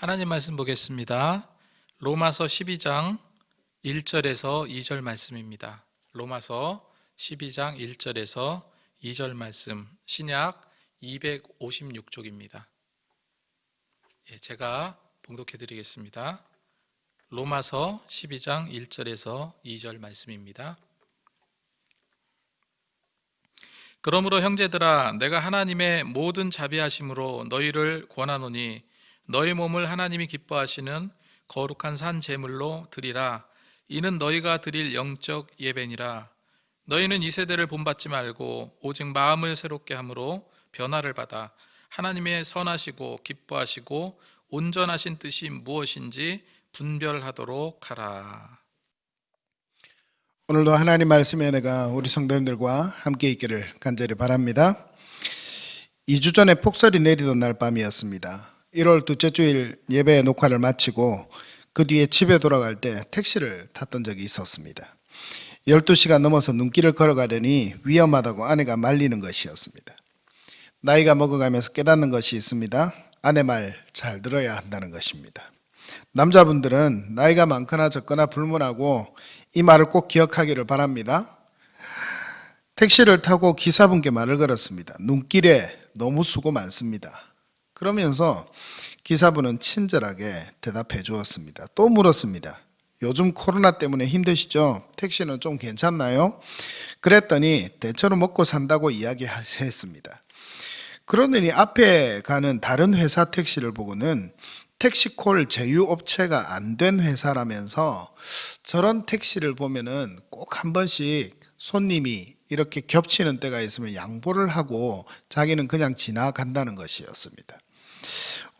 하나님 말씀 보겠습니다. 로마서 12장 1절에서 2절 말씀입니다. 로마서 12장 1절에서 2절 말씀 신약 256쪽입니다. 예, 제가 봉독해 드리겠습니다. 로마서 12장 1절에서 2절 말씀입니다. 그러므로 형제들아 내가 하나님의 모든 자비하심으로 너희를 권하노니 너희 몸을 하나님이 기뻐하시는 거룩한 산 제물로 드리라 이는 너희가 드릴 영적 예배니라 너희는 이 세대를 본받지 말고 오직 마음을 새롭게 함으로 변화를 받아 하나님의 선하시고 기뻐하시고 온전하신 뜻이 무엇인지 분별하도록 하라. 오늘도 하나님 말씀의 은혜가 우리 성도님들과 함께 있기를 간절히 바랍니다. 2주 전에 폭설이 내리던 날 밤이었습니다. 1월 둘째 주일 예배 녹화를 마치고 그 뒤에 집에 돌아갈 때 택시를 탔던 적이 있었습니다. 12시가 넘어서 눈길을 걸어가려니 위험하다고 아내가 말리는 것이었습니다. 나이가 먹어가면서 깨닫는 것이 있습니다. 아내 말 잘 들어야 한다는 것입니다. 남자분들은 나이가 많거나 적거나 불문하고 이 말을 꼭 기억하기를 바랍니다. 택시를 타고 기사분께 말을 걸었습니다. 눈길에 너무 수고 많습니다. 그러면서 기사분은 친절하게 대답해 주었습니다. 또 물었습니다. 요즘 코로나 때문에 힘드시죠? 택시는 좀 괜찮나요? 그랬더니 대체로 먹고 산다고 이야기했습니다. 그러더니 앞에 가는 다른 회사 택시를 보고는 택시콜 제휴업체가 안 된 회사라면서 저런 택시를 보면은 꼭 한 번씩 손님이 이렇게 겹치는 때가 있으면 양보를 하고 자기는 그냥 지나간다는 것이었습니다.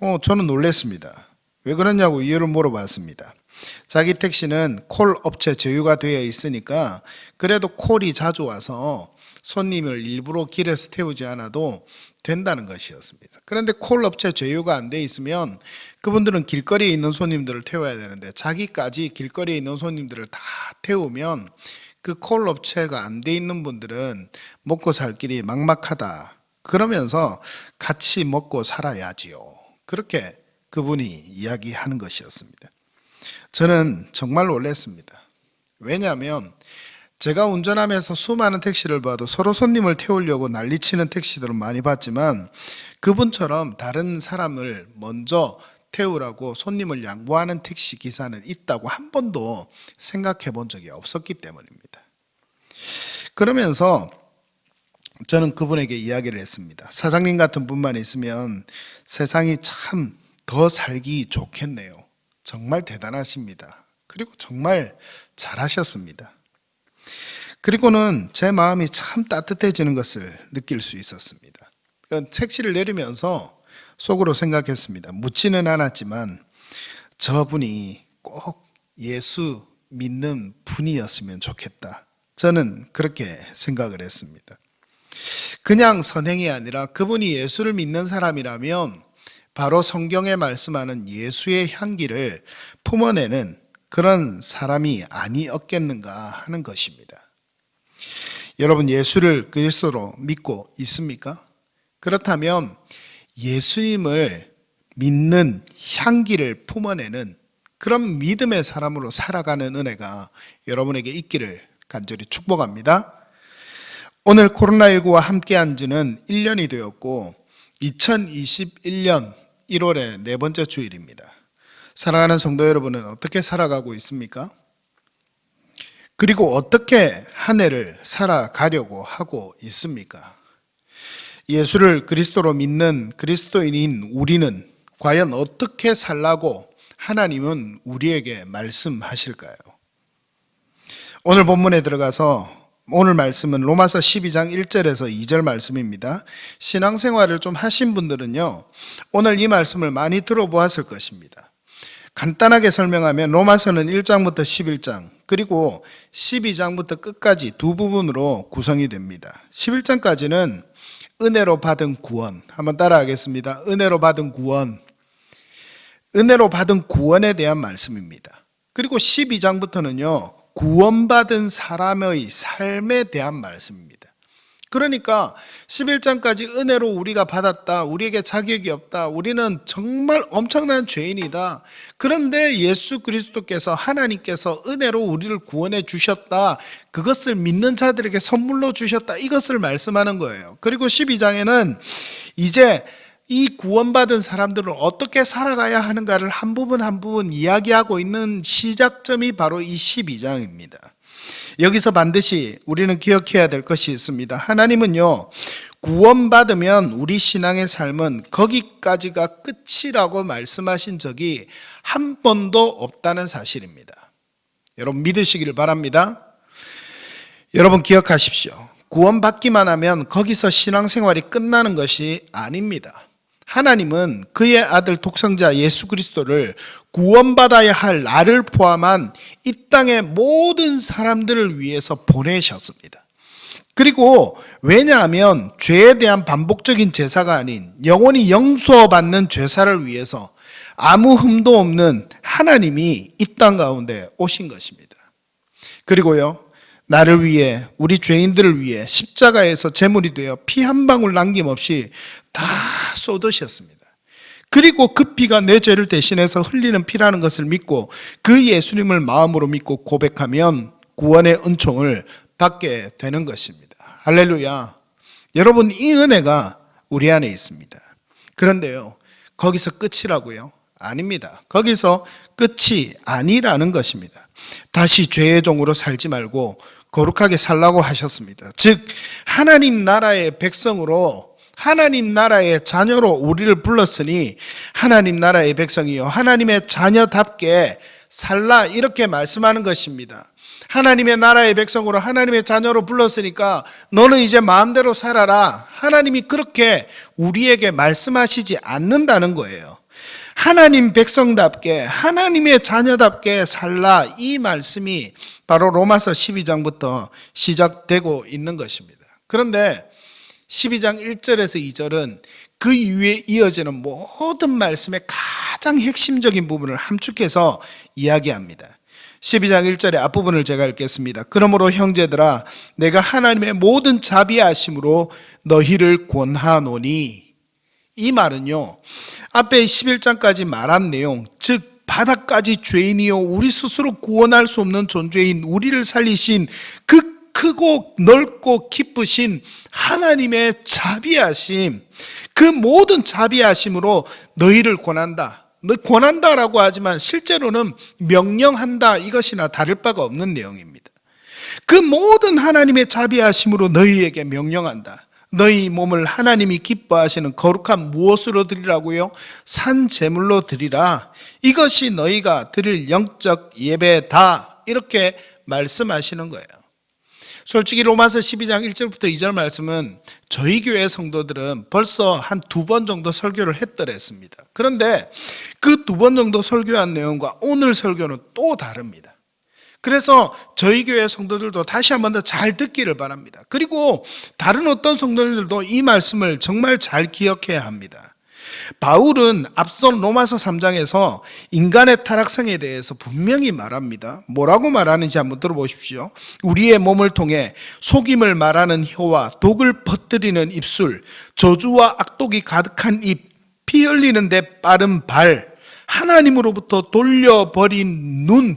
어, 저는 놀랬습니다. 왜 그러냐고 이유를 물어봤습니다. 자기 택시는 콜 업체 제휴가 되어 있으니까 그래도 콜이 자주 와서 손님을 일부러 길에서 태우지 않아도 된다는 것이었습니다. 그런데 콜 업체 제휴가 안 돼 있으면 그분들은 길거리에 있는 손님들을 태워야 되는데 자기까지 길거리에 있는 손님들을 다 태우면 그 콜 업체가 안 돼 있는 분들은 먹고 살 길이 막막하다. 그러면서 같이 먹고 살아야지요. 그렇게 그분이 이야기하는 것이었습니다. 저는 정말 놀랐습니다. 왜냐하면 제가 운전하면서 수많은 택시를 봐도 서로 손님을 태우려고 난리치는 택시들은 많이 봤지만 그분처럼 다른 사람을 먼저 태우라고 손님을 양보하는 택시 기사는 있다고 한 번도 생각해 본 적이 없었기 때문입니다. 그러면서 저는 그분에게 이야기를 했습니다. 사장님 같은 분만 있으면 세상이 참 더 살기 좋겠네요. 정말 대단하십니다. 그리고 정말 잘하셨습니다. 그리고는 제 마음이 참 따뜻해지는 것을 느낄 수 있었습니다. 택시를 내리면서 속으로 생각했습니다. 묻지는 않았지만 저분이 꼭 예수 믿는 분이었으면 좋겠다. 저는 그렇게 생각을 했습니다. 그냥 선행이 아니라 그분이 예수를 믿는 사람이라면 바로 성경에 말씀하는 예수의 향기를 품어내는 그런 사람이 아니었겠는가 하는 것입니다. 여러분 예수를 그리스도로 믿고 있습니까? 그렇다면 예수님을 믿는 향기를 품어내는 그런 믿음의 사람으로 살아가는 은혜가 여러분에게 있기를 간절히 축복합니다. 오늘 코로나19와 함께 한 지는 1년이 되었고 2021년 1월의 네 번째 주일입니다. 사랑하는 성도 여러분은 어떻게 살아가고 있습니까? 그리고 어떻게 한 해를 살아가려고 하고 있습니까? 예수를 그리스도로 믿는 그리스도인인 우리는 과연 어떻게 살라고 하나님은 우리에게 말씀하실까요? 오늘 본문에 들어가서 오늘 말씀은 로마서 12장 1절에서 2절 말씀입니다. 신앙생활을 좀 하신 분들은요, 오늘 이 말씀을 많이 들어보았을 것입니다. 간단하게 설명하면 로마서는 1장부터 11장, 그리고 12장부터 끝까지 두 부분으로 구성이 됩니다. 11장까지는 은혜로 받은 구원. 한번 따라하겠습니다. 은혜로 받은 구원. 은혜로 받은 구원에 대한 말씀입니다. 그리고 12장부터는요, 구원받은 사람의 삶에 대한 말씀입니다. 그러니까 11장까지 은혜로 우리가 받았다. 우리에게 자격이 없다. 우리는 정말 엄청난 죄인이다. 그런데 예수 그리스도께서 하나님께서 은혜로 우리를 구원해 주셨다. 그것을 믿는 자들에게 선물로 주셨다. 이것을 말씀하는 거예요. 그리고 12장에는 이제 이 구원받은 사람들은 어떻게 살아가야 하는가를 한 부분 한 부분 이야기하고 있는 시작점이 바로 이 12장입니다. 여기서 반드시 우리는 기억해야 될 것이 있습니다. 하나님은요, 구원받으면 우리 신앙의 삶은 거기까지가 끝이라고 말씀하신 적이 한 번도 없다는 사실입니다. 여러분 믿으시기를 바랍니다. 여러분 기억하십시오. 구원받기만 하면 거기서 신앙생활이 끝나는 것이 아닙니다. 하나님은 그의 아들 독생자 예수 그리스도를 구원받아야 할 나를 포함한 이 땅의 모든 사람들을 위해서 보내셨습니다. 그리고 왜냐하면 죄에 대한 반복적인 제사가 아닌 영원히 용서받는 죄사를 위해서 아무 흠도 없는 하나님이 이 땅 가운데 오신 것입니다. 그리고요, 나를 위해, 우리 죄인들을 위해 십자가에서 제물이 되어 피 한 방울 남김없이 다 쏟으셨습니다. 그리고 그 피가 내 죄를 대신해서 흘리는 피라는 것을 믿고 그 예수님을 마음으로 믿고 고백하면 구원의 은총을 받게 되는 것입니다. 할렐루야. 여러분, 이 은혜가 우리 안에 있습니다. 그런데요, 거기서 끝이라고요? 아닙니다. 거기서 끝이 아니라는 것입니다. 다시 죄의 종으로 살지 말고 거룩하게 살라고 하셨습니다. 즉, 하나님 나라의 백성으로 하나님 나라의 자녀로 우리를 불렀으니 하나님 나라의 백성이요. 하나님의 자녀답게 살라. 이렇게 말씀하는 것입니다. 하나님의 나라의 백성으로 하나님의 자녀로 불렀으니까 너는 이제 마음대로 살아라. 하나님이 그렇게 우리에게 말씀하시지 않는다는 거예요. 하나님 백성답게 하나님의 자녀답게 살라 이 말씀이 바로 로마서 12장부터 시작되고 있는 것입니다. 그런데 12장 1절에서 2절은 그 이후에 이어지는 모든 말씀의 가장 핵심적인 부분을 함축해서 이야기합니다. 12장 1절의 앞부분을 제가 읽겠습니다. 그러므로 형제들아 내가 하나님의 모든 자비하심으로 너희를 권하노니 이 말은요. 앞에 11장까지 말한 내용, 즉 바닥까지 죄인이요 우리 스스로 구원할 수 없는 존재인 우리를 살리신 그 크고 넓고 기쁘신 하나님의 자비하심, 그 모든 자비하심으로 너희를 권한다. 너 권한다라고 하지만 실제로는 명령한다 이것이나 다를 바가 없는 내용입니다. 그 모든 하나님의 자비하심으로 너희에게 명령한다. 너희 몸을 하나님이 기뻐하시는 거룩한 무엇으로 드리라고요? 산 제물로 드리라. 이것이 너희가 드릴 영적 예배다. 이렇게 말씀하시는 거예요. 솔직히 로마서 12장 1절부터 2절 말씀은 저희 교회 성도들은 벌써 한 두 번 정도 설교를 했더랬습니다. 그런데 그 두 번 정도 설교한 내용과 오늘 설교는 또 다릅니다. 그래서 저희 교회 성도들도 다시 한 번 더 잘 듣기를 바랍니다. 그리고 다른 어떤 성도들도 이 말씀을 정말 잘 기억해야 합니다. 바울은 앞선 로마서 3장에서 인간의 타락성에 대해서 분명히 말합니다. 뭐라고 말하는지 한번 들어보십시오. 우리의 몸을 통해 속임을 말하는 혀와 독을 퍼뜨리는 입술, 저주와 악독이 가득한 입, 피 흘리는데 빠른 발, 하나님으로부터 돌려버린 눈,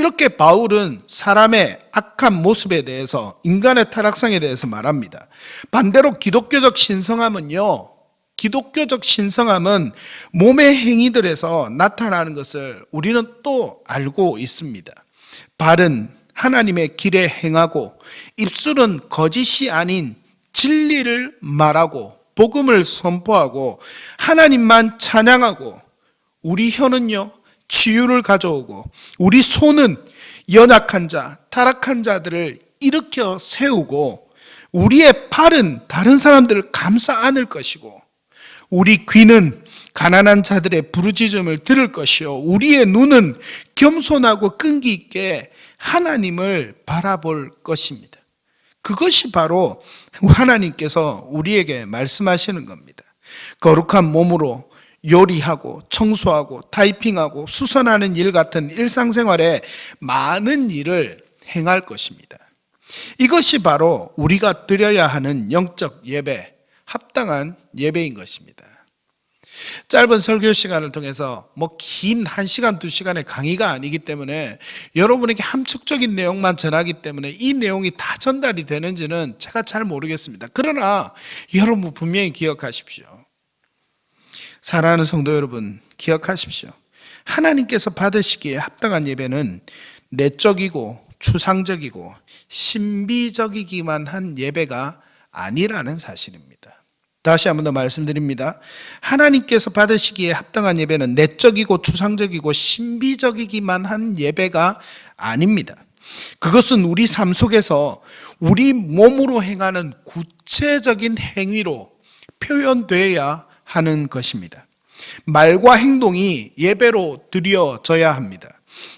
이렇게 바울은 사람의 악한 모습에 대해서 인간의 타락성에 대해서 말합니다. 반대로 기독교적 신성함은요. 기독교적 신성함은 몸의 행위들에서 나타나는 것을 우리는 또 알고 있습니다. 발은 하나님의 길에 행하고 입술은 거짓이 아닌 진리를 말하고 복음을 선포하고 하나님만 찬양하고 우리 혀는요 치유를 가져오고 우리 손은 연약한 자, 타락한 자들을 일으켜 세우고 우리의 팔은 다른 사람들을 감싸 안을 것이고 우리 귀는 가난한 자들의 부르짖음을 들을 것이요 우리의 눈은 겸손하고 끈기 있게 하나님을 바라볼 것입니다. 그것이 바로 하나님께서 우리에게 말씀하시는 겁니다. 거룩한 몸으로 요리하고 청소하고 타이핑하고 수선하는 일 같은 일상생활에 많은 일을 행할 것입니다. 이것이 바로 우리가 드려야 하는 영적 예배, 합당한 예배인 것입니다. 짧은 설교 시간을 통해서 뭐긴 한시간두시간의 강의가 아니기 때문에 여러분에게 함축적인 내용만 전하기 때문에 이 내용이 다 전달이 되는지는 제가 잘 모르겠습니다. 그러나 여러분 분명히 기억하십시오. 사랑하는 성도 여러분, 기억하십시오. 하나님께서 받으시기에 합당한 예배는 내적이고 추상적이고 신비적이기만 한 예배가 아니라는 사실입니다. 다시 한 번 더 말씀드립니다. 하나님께서 받으시기에 합당한 예배는 내적이고 추상적이고 신비적이기만 한 예배가 아닙니다. 그것은 우리 삶 속에서 우리 몸으로 행하는 구체적인 행위로 표현되어야 하는 것입니다. 말과 행동이 예배로 드려져야 합니다.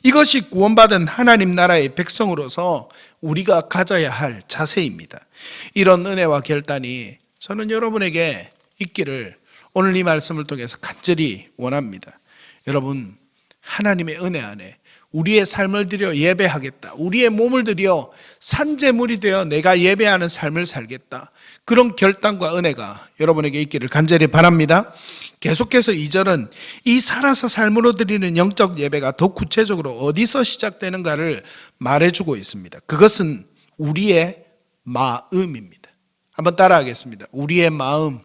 이것이 구원받은 하나님 나라의 백성으로서 우리가 가져야 할 자세입니다. 이런 은혜와 결단이 저는 여러분에게 있기를 오늘 이 말씀을 통해서 간절히 원합니다. 여러분, 하나님의 은혜 안에 우리의 삶을 들여 예배하겠다. 우리의 몸을 들여 산재물이 되어 내가 예배하는 삶을 살겠다. 그런 결단과 은혜가 여러분에게 있기를 간절히 바랍니다. 계속해서 이절은 이 살아서 삶으로 드리는 영적 예배가 더 구체적으로 어디서 시작되는가를 말해주고 있습니다. 그것은 우리의 마음입니다. 한번 따라하겠습니다. 우리의 마음,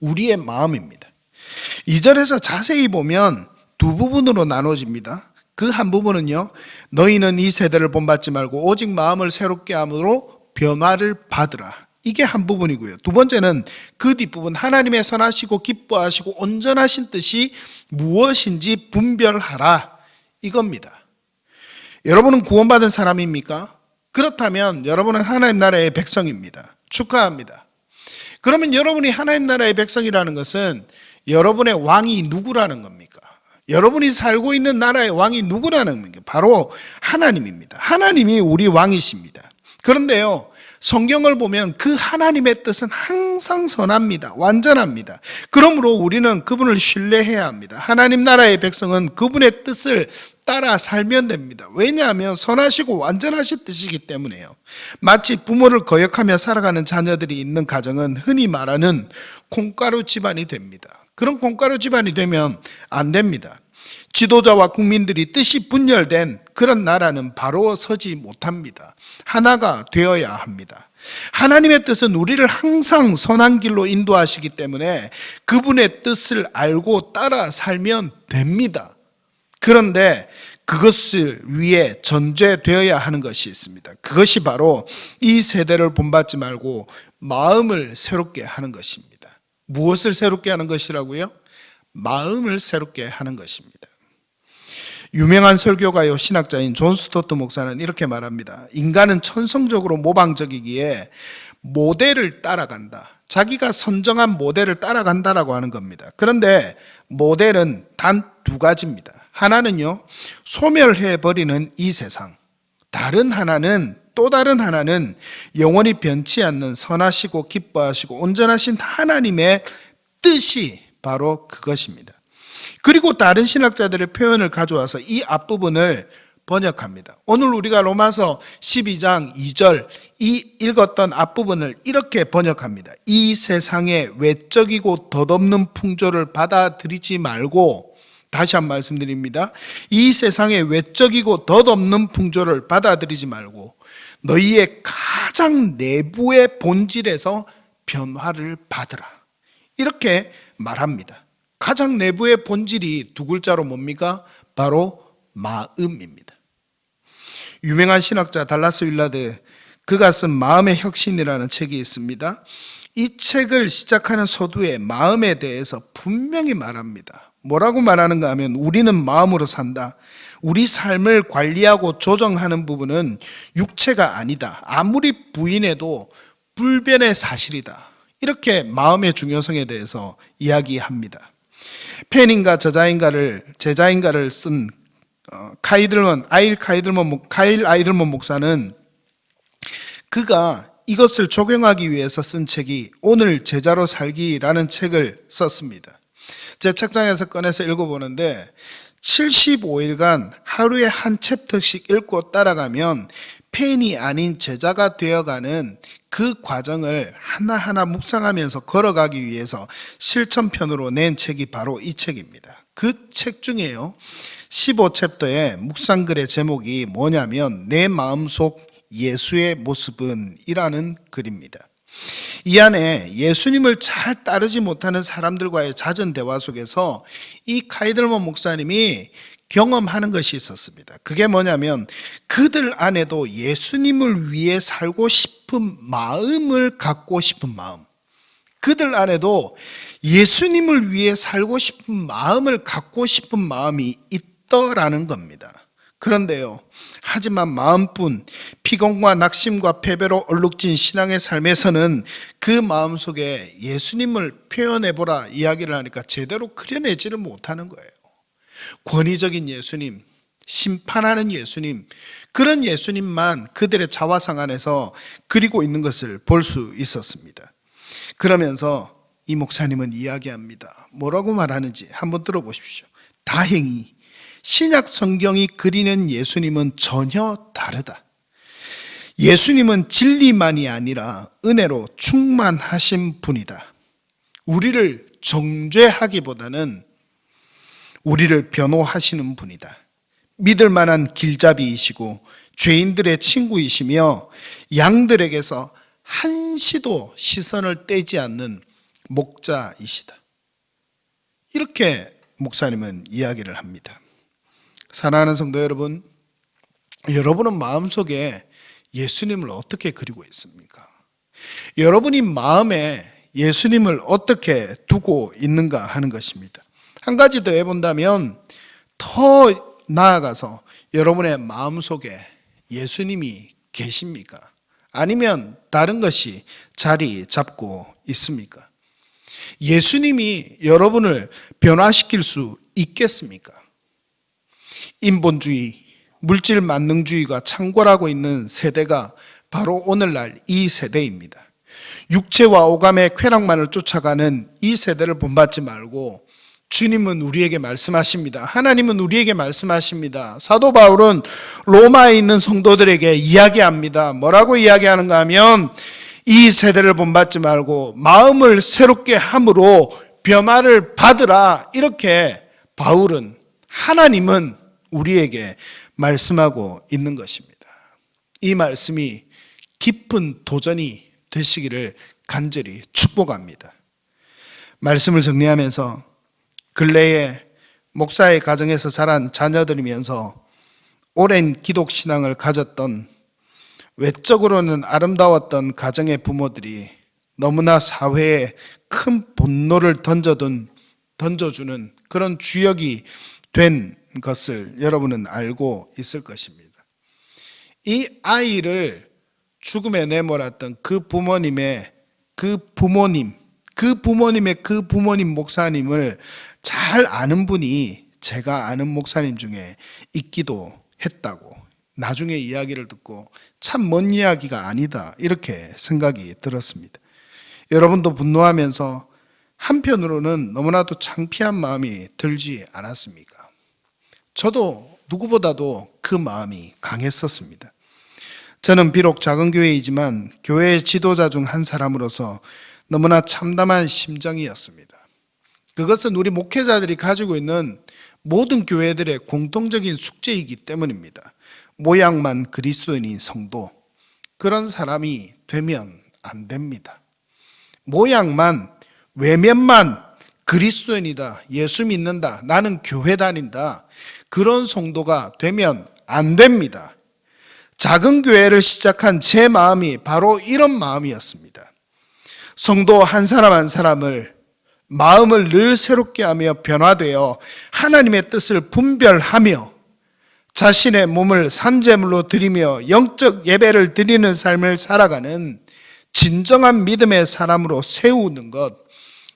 우리의 마음입니다. 이절에서 자세히 보면 두 부분으로 나눠집니다. 그 한 부분은요, 너희는 이 세대를 본받지 말고 오직 마음을 새롭게 함으로 변화를 받으라. 이게 한 부분이고요. 두 번째는 그 뒷부분 하나님의 선하시고 기뻐하시고 온전하신 뜻이 무엇인지 분별하라. 이겁니다. 여러분은 구원받은 사람입니까? 그렇다면 여러분은 하나님 나라의 백성입니다. 축하합니다. 그러면 여러분이 하나님 나라의 백성이라는 것은 여러분의 왕이 누구라는 겁니까? 여러분이 살고 있는 나라의 왕이 누구라는 겁니까? 바로 하나님입니다. 하나님이 우리 왕이십니다. 그런데요, 성경을 보면 그 하나님의 뜻은 항상 선합니다. 완전합니다. 그러므로 우리는 그분을 신뢰해야 합니다. 하나님 나라의 백성은 그분의 뜻을 따라 살면 됩니다. 왜냐하면 선하시고 완전하신 뜻이기 때문에요. 마치 부모를 거역하며 살아가는 자녀들이 있는 가정은 흔히 말하는 콩가루 집안이 됩니다. 그런 콩가루 집안이 되면 안 됩니다. 지도자와 국민들이 뜻이 분열된 그런 나라는 바로 서지 못합니다. 하나가 되어야 합니다. 하나님의 뜻은 우리를 항상 선한 길로 인도하시기 때문에 그분의 뜻을 알고 따라 살면 됩니다. 그런데 그것을 위해 전제되어야 하는 것이 있습니다. 그것이 바로 이 세대를 본받지 말고 마음을 새롭게 하는 것입니다. 무엇을 새롭게 하는 것이라고요? 마음을 새롭게 하는 것입니다. 유명한 설교가요 신학자인 존 스토트 목사는 이렇게 말합니다. 인간은 천성적으로 모방적이기에 모델을 따라간다. 자기가 선정한 모델을 따라간다라고 하는 겁니다. 그런데 모델은 단 두 가지입니다. 하나는요, 소멸해 버리는 이 세상. 다른 하나는 또 다른 하나는 영원히 변치 않는 선하시고 기뻐하시고 온전하신 하나님의 뜻이 바로 그것입니다. 그리고 다른 신학자들의 표현을 가져와서 이 앞부분을 번역합니다. 오늘 우리가 로마서 12장 2절 이 읽었던 앞부분을 이렇게 번역합니다. 이 세상의 외적이고 덧없는 풍조를 받아들이지 말고 다시 한 말씀드립니다. 이 세상의 외적이고 덧없는 풍조를 받아들이지 말고 너희의 가장 내부의 본질에서 변화를 받으라. 이렇게 말합니다. 가장 내부의 본질이 두 글자로 뭡니까? 바로 마음입니다. 유명한 신학자 달라스 윌라드 그가 쓴 마음의 혁신이라는 책이 있습니다. 이 책을 시작하는 서두에 마음에 대해서 분명히 말합니다. 뭐라고 말하는가 하면 우리는 마음으로 산다. 우리 삶을 관리하고 조정하는 부분은 육체가 아니다. 아무리 부인해도 불변의 사실이다. 이렇게 마음의 중요성에 대해서 이야기합니다. 팬인가 저자인가를 제자인가를 쓴 어, 카이들먼 아일 카이들먼 목- 카일 아이들먼 목사는 그가 이것을 적용하기 위해서 쓴 책이 오늘 제자로 살기라는 책을 썼습니다. 제 책장에서 꺼내서 읽어보는데 75일간 하루에 한 챕터씩 읽고 따라가면 팬이 아닌 제자가 되어가는 그 과정을 하나하나 묵상하면서 걸어가기 위해서 실천편으로 낸 책이 바로 이 책입니다. 그 책 중에요. 15챕터의 묵상글의 제목이 뭐냐면 내 마음속 예수의 모습은 이라는 글입니다. 이 안에 예수님을 잘 따르지 못하는 사람들과의 잦은 대화 속에서 이 카이들먼 목사님이 경험하는 것이 있었습니다. 그게 뭐냐면 그들 안에도 예수님을 위해 살고 싶은 마음을 갖고 싶은 마음. 그들 안에도 예수님을 위해 살고 싶은 마음을 갖고 싶은 마음이 있더라는 겁니다. 그런데요, 하지만 마음뿐 피곤과 낙심과 패배로 얼룩진 신앙의 삶에서는 그 마음 속에 예수님을 표현해 보라 이야기를 하니까 제대로 그려내지를 못하는 거예요. 권위적인 예수님, 심판하는 예수님, 그런 예수님만 그들의 자화상 안에서 그리고 있는 것을 볼 수 있었습니다. 그러면서 이 목사님은 이야기합니다. 뭐라고 말하는지 한번 들어보십시오. 다행히 신약 성경이 그리는 예수님은 전혀 다르다. 예수님은 진리만이 아니라 은혜로 충만하신 분이다. 우리를 정죄하기보다는 우리를 변호하시는 분이다. 믿을 만한 길잡이이시고 죄인들의 친구이시며 양들에게서 한시도 시선을 떼지 않는 목자이시다. 이렇게 목사님은 이야기를 합니다. 사랑하는 성도 여러분, 여러분은 마음속에 예수님을 어떻게 그리고 있습니까? 여러분이 마음에 예수님을 어떻게 두고 있는가 하는 것입니다. 한 가지 더 해본다면 더 나아가서 여러분의 마음속에 예수님이 계십니까? 아니면 다른 것이 자리 잡고 있습니까? 예수님이 여러분을 변화시킬 수 있겠습니까? 인본주의, 물질 만능주의가 창궐하고 있는 세대가 바로 오늘날 이 세대입니다. 육체와 오감의 쾌락만을 쫓아가는 이 세대를 본받지 말고 주님은 우리에게 말씀하십니다. 하나님은 우리에게 말씀하십니다. 사도 바울은 로마에 있는 성도들에게 이야기합니다. 뭐라고 이야기하는가 하면 이 세대를 본받지 말고 마음을 새롭게 함으로 변화를 받으라. 이렇게 바울은 하나님은 우리에게 말씀하고 있는 것입니다. 이 말씀이 깊은 도전이 되시기를 간절히 축복합니다. 말씀을 정리하면서 근래에 목사의 가정에서 자란 자녀들이면서 오랜 기독 신앙을 가졌던 외적으로는 아름다웠던 가정의 부모들이 너무나 사회에 큰 분노를 던져둔 던져주는 그런 주역이 된 것을 여러분은 알고 있을 것입니다. 이 아이를 죽음에 내몰았던 그 부모님의 그 부모님, 그 부모님의 그 부모님 목사님을 잘 아는 분이 제가 아는 목사님 중에 있기도 했다고 나중에 이야기를 듣고 참 먼 이야기가 아니다 이렇게 생각이 들었습니다. 여러분도 분노하면서 한편으로는 너무나도 창피한 마음이 들지 않았습니까? 저도 누구보다도 그 마음이 강했었습니다. 저는 비록 작은 교회이지만 교회 지도자 중 한 사람으로서 너무나 참담한 심정이었습니다. 그것은 우리 목회자들이 가지고 있는 모든 교회들의 공통적인 숙제이기 때문입니다. 모양만 그리스도인인 성도, 그런 사람이 되면 안 됩니다. 모양만, 외면만 그리스도인이다, 예수 믿는다, 나는 교회 다닌다, 그런 성도가 되면 안 됩니다. 작은 교회를 시작한 제 마음이 바로 이런 마음이었습니다. 성도 한 사람 한 사람을 마음을 늘 새롭게 하며 변화되어 하나님의 뜻을 분별하며 자신의 몸을 산재물로 드리며 영적 예배를 드리는 삶을 살아가는 진정한 믿음의 사람으로 세우는 것,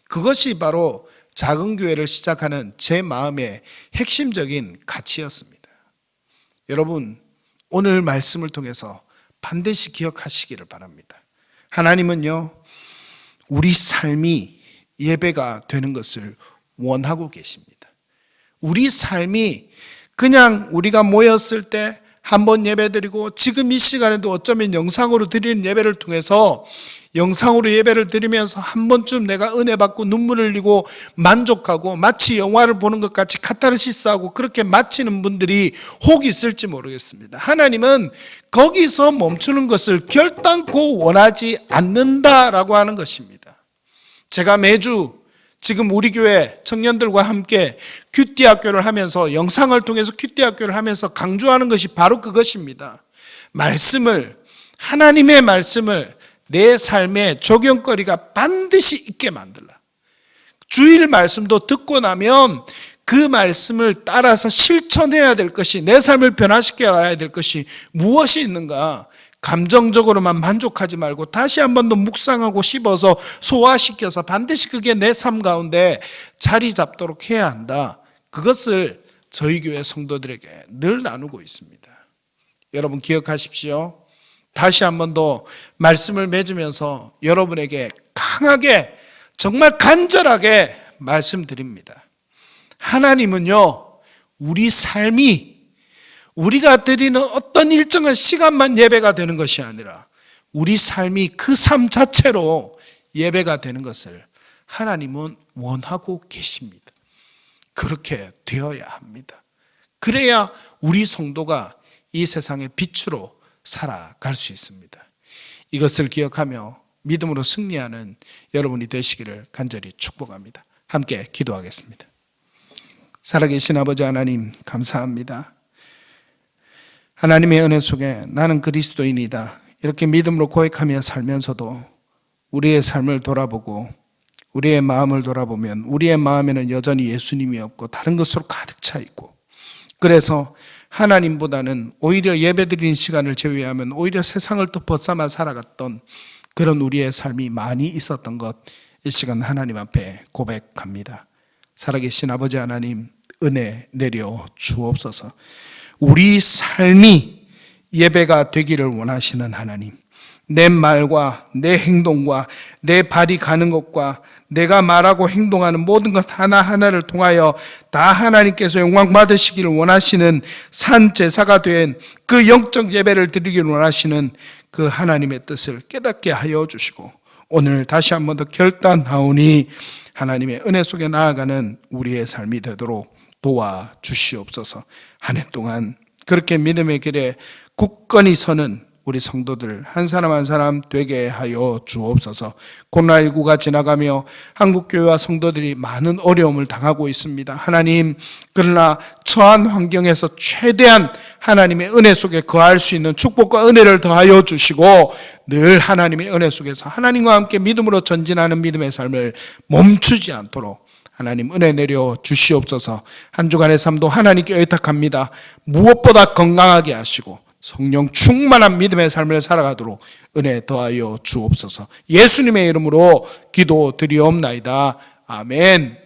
그것이 바로 작은 교회를 시작하는 제 마음의 핵심적인 가치였습니다. 여러분, 오늘 말씀을 통해서 반드시 기억하시기를 바랍니다. 하나님은요, 우리 삶이 예배가 되는 것을 원하고 계십니다. 우리 삶이 그냥 우리가 모였을 때 한 번 예배 드리고 지금 이 시간에도 어쩌면 영상으로 드리는 예배를 통해서 영상으로 예배를 드리면서 한 번쯤 내가 은혜 받고 눈물을 흘리고 만족하고 마치 영화를 보는 것 같이 카타르시스하고 그렇게 마치는 분들이 혹 있을지 모르겠습니다. 하나님은 거기서 멈추는 것을 결단코 원하지 않는다라고 하는 것입니다. 제가 매주 지금 우리 교회 청년들과 함께 큐티 학교를 하면서 영상을 통해서 큐티 학교를 하면서 강조하는 것이 바로 그것입니다. 말씀을 하나님의 말씀을 내 삶의 적용거리가 반드시 있게 만들라. 주일 말씀도 듣고 나면 그 말씀을 따라서 실천해야 될 것이 내 삶을 변화시켜 가야 될 것이 무엇이 있는가? 감정적으로만 만족하지 말고 다시 한 번 더 묵상하고 씹어서 소화시켜서 반드시 그게 내 삶 가운데 자리 잡도록 해야 한다. 그것을 저희 교회 성도들에게 늘 나누고 있습니다. 여러분 기억하십시오. 다시 한 번 더 말씀을 맺으면서 여러분에게 강하게 정말 간절하게 말씀드립니다. 하나님은요, 우리 삶이 우리가 드리는 어떤 일정한 시간만 예배가 되는 것이 아니라 우리 삶이 그 삶 자체로 예배가 되는 것을 하나님은 원하고 계십니다. 그렇게 되어야 합니다. 그래야 우리 성도가 이 세상의 빛으로 살아갈 수 있습니다. 이것을 기억하며 믿음으로 승리하는 여러분이 되시기를 간절히 축복합니다. 함께 기도하겠습니다. 살아계신 아버지 하나님, 감사합니다. 하나님의 은혜 속에 나는 그리스도인이다. 이렇게 믿음으로 고백하며 살면서도 우리의 삶을 돌아보고 우리의 마음을 돌아보면 우리의 마음에는 여전히 예수님이 없고 다른 것으로 가득 차 있고 그래서 하나님보다는 오히려 예배드리는 시간을 제외하면 오히려 세상을 또 벗삼아 살아갔던 그런 우리의 삶이 많이 있었던 것 이 시간 하나님 앞에 고백합니다. 살아계신 아버지 하나님 은혜 내려 주옵소서. 우리 삶이 예배가 되기를 원하시는 하나님. 내 말과 내 행동과 내 발이 가는 것과 내가 말하고 행동하는 모든 것 하나하나를 통하여 다 하나님께서 영광 받으시기를 원하시는 산 제사가 된 그 영적 예배를 드리기를 원하시는 그 하나님의 뜻을 깨닫게 하여 주시고 오늘 다시 한 번 더 결단하오니 하나님의 은혜 속에 나아가는 우리의 삶이 되도록 도와 주시옵소서. 한 해 동안 그렇게 믿음의 길에 굳건히 서는 우리 성도들 한 사람 한 사람 되게 하여 주옵소서. 코로나19가 지나가며 한국 교회와 성도들이 많은 어려움을 당하고 있습니다. 하나님, 그러나 처한 환경에서 최대한 하나님의 은혜 속에 거할 수 있는 축복과 은혜를 더하여 주시고 늘 하나님의 은혜 속에서 하나님과 함께 믿음으로 전진하는 믿음의 삶을 멈추지 않도록 하나님 은혜 내려 주시옵소서 한 주간의 삶도 하나님께 의탁합니다. 무엇보다 건강하게 하시고 성령 충만한 믿음의 삶을 살아가도록 은혜 더하여 주옵소서 예수님의 이름으로 기도 드리옵나이다. 아멘.